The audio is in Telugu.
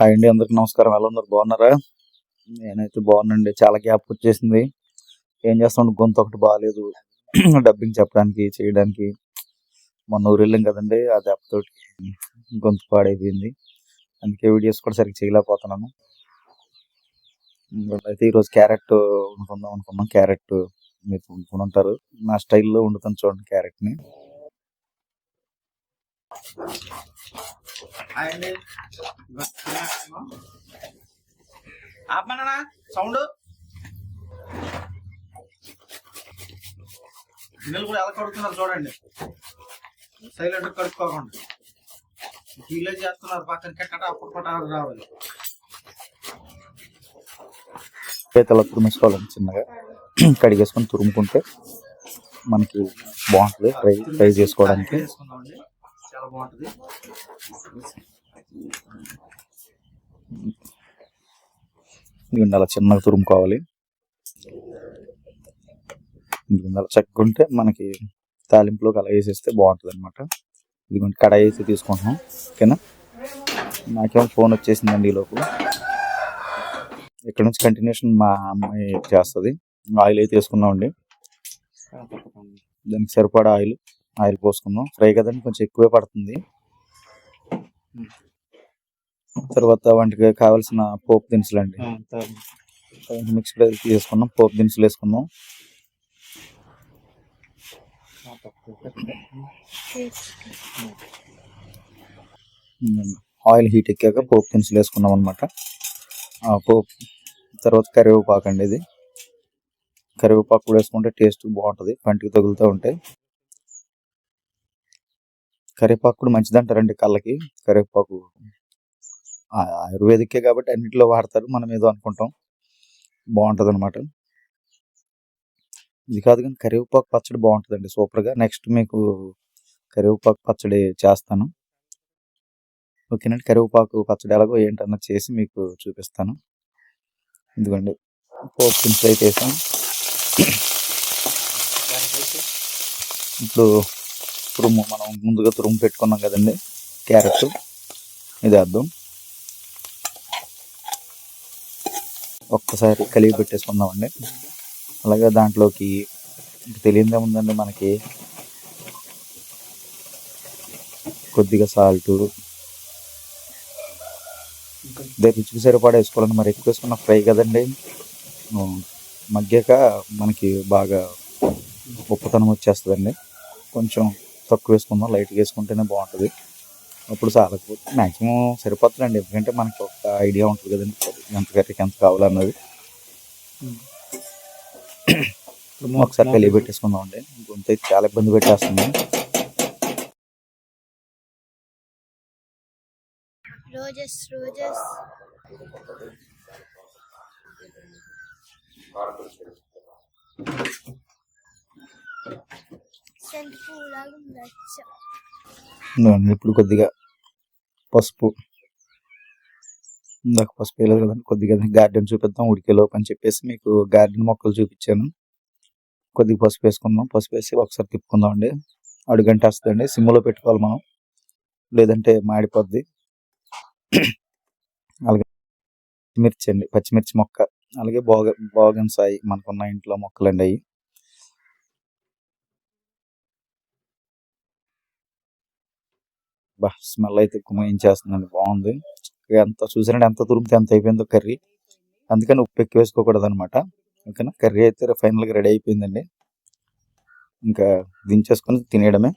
హాయ్ అండి అందరికి నమస్కారం. ఎలా ఉన్నారు? బాగున్నారా? నేనైతే బాగున్నాండి చాలా గ్యాప్ వచ్చేసింది. ఏం చేస్తాను గొంతు ఒకటి బాగాలేదు డబ్బింగ్ చెప్పడానికి చేయడానికి. మొన్న ఊరు వెళ్ళాం కదండి ఆ దెబ్బతోటి గొంతు పాడైపోయింది. అందుకే వీడియోస్ కూడా సరిగ్గా చేయలేకపోతున్నాను. అయితే ఈరోజు క్యారెట్ వండుకుందాం అనుకున్నాం. క్యారెట్ మీరు వండుకుని ఉంటారు నా స్టైల్లో వండుతాను చూడండి క్యారెట్ని. అండి ఆపమన్నా సౌండ్? గిన్నెలు కూడా ఎలా కడుగుతున్నారు చూడండి. సైలెంట్ కడుక్కోకుండా. కీలో చేస్తున్నారు? పక్కన కెక్కట అప్పుడు కొట్ట రావాలి. పీతల తురుమేసుకోవాలండి చిన్నగా. కడిగేసుకొని తురుముకుంటే మనకి బాగుంటుంది. ఫ్రై ఫ్రై చేసుకోవడానికి. బాగుంటుంది. ఇదిగోండి అలా చిన్నగా తురుముకోవాలి ఇదిగోండి అలా చక్కుంటే మనకి తాలింపులోకి అలా వేసేస్తే బాగుంటుంది అనమాట ఇదిగోండి కడాయి వేసి తీసుకుంటున్నాం. ఓకేనా? నాకేమో ఫోన్ వచ్చేసిందండి ఈ లోపు. ఇక్కడ నుంచి కంటిన్యూషన్ మా అమ్మాయి చేస్తుంది. ఆయిల్ అయితే వేసుకున్నామండి దానికి సరిపడా ఆయిల్. ఆయిల్ పోసుకుందాం. ఫ్రై కదండి కొంచెం ఎక్కువే పడుతుంది. తర్వాత వంటికి కావాల్సిన పోపు దినుసులు అండి మిక్స్ తీసుకున్నాం పోపు దినుసులు వేసుకున్నాం ఆయిల్ హీట్ ఎక్కాక పోపు దినుసులు వేసుకున్నాం అనమాట పోపు తర్వాత కరివేపాకు అండి ఇది. కరివేపాకు కూడా వేసుకుంటే టేస్ట్ బాగుంటుంది పంటికి తగులుతూ ఉంటాయి. కరివేపాకు కూడా మంచిది అంటారండి కళ్ళకి. కరివేపాకు ఆయుర్వేదికే కాబట్టి అన్నింటిలో వాడతారు. మనం ఏదో అనుకుంటాం. బాగుంటుంది అనమాట ఇది కాదు కానీ కరివేపాకు పచ్చడి బాగుంటుందండి. సూపర్గా. నెక్స్ట్ మీకు కరివేపాకు పచ్చడి చేస్తాను. ఓకేనండి కరివేపాకు పచ్చడి ఎలాగో ఏంటన్నది చేసి మీకు చూపిస్తాను. ఇదిగోండి. పోపు దినుసులు అయితే వేసాం ఇప్పుడు తురుము మనం ముందుగా తురుము పెట్టుకున్నాం కదండి. క్యారెట్. ఇది వేద్దాం. ఒక్కసారి కలిగి పెట్టేసుకుందామండి. అలాగే దాంట్లోకి ఇంక తెలియదే ఉందండి మనకి. కొద్దిగా సాల్ట్. ఇదే రుచికి సరిపడా వేసుకోవాలండి. మరి ఎక్కువ వేసుకున్న ఫ్రై కదండి. మగ్గాక మనకి బాగా ఉప్పుతనం వచ్చేస్తుందండి. కొంచెం తక్కువ వేసుకుందాం లైట్గా వేసుకుంటేనే బాగుంటుంది. అప్పుడు చాలా మ్యాక్సిమం సరిపోతుందండి. ఎందుకంటే మనకి ఒక ఐడియా ఉంటుంది కదండి. ఎంత కర్రీకి ఎంత కావాలన్నది. ఒకసారి కలిగి పెట్టేసుకుందాం అండి. గొంతు అయితే చాలా ఇబ్బంది పెట్టేస్తుంది. Roses roses. ఇప్పుడు కొద్దిగా పసుపు. ఇందాక పసుపు వేయలేదు కదండి కొద్దిగా గార్డెన్ చూపిద్దాం ఉడికేలోపు అని చెప్పేసి మీకు గార్డెన్ మొక్కలు చూపించాను. కొద్దిగా పసుపు వేసుకుందాం పసుపు వేసి ఒకసారి తిప్పుకుందాం అండి. అడుగంట వస్తుందండి సిమ్లో పెట్టుకోవాలి మనం. లేదంటే మాడిపోద్ది. అలాగే మిర్చి అండి పచ్చిమిర్చి మొక్క. అలాగే బోగ బోగన్ సాయి మనకున్న ఇంట్లో మొక్కలండి అవి. బా స్మెల్ అయితే చేస్తుందండి? బాగుంది. ఎంత చూసారంటే ఎంత తురిమితే ఎంత అయిపోయిందో కర్రీ. అందుకని ఉప్పు ఎక్కువ వేసుకోకూడదు అనమాట ఓకేనా? కర్రీ అయితే ఫైనల్గా రెడీ అయిపోయిందండి. ఇంకా దించేసుకొని తినేయడమే.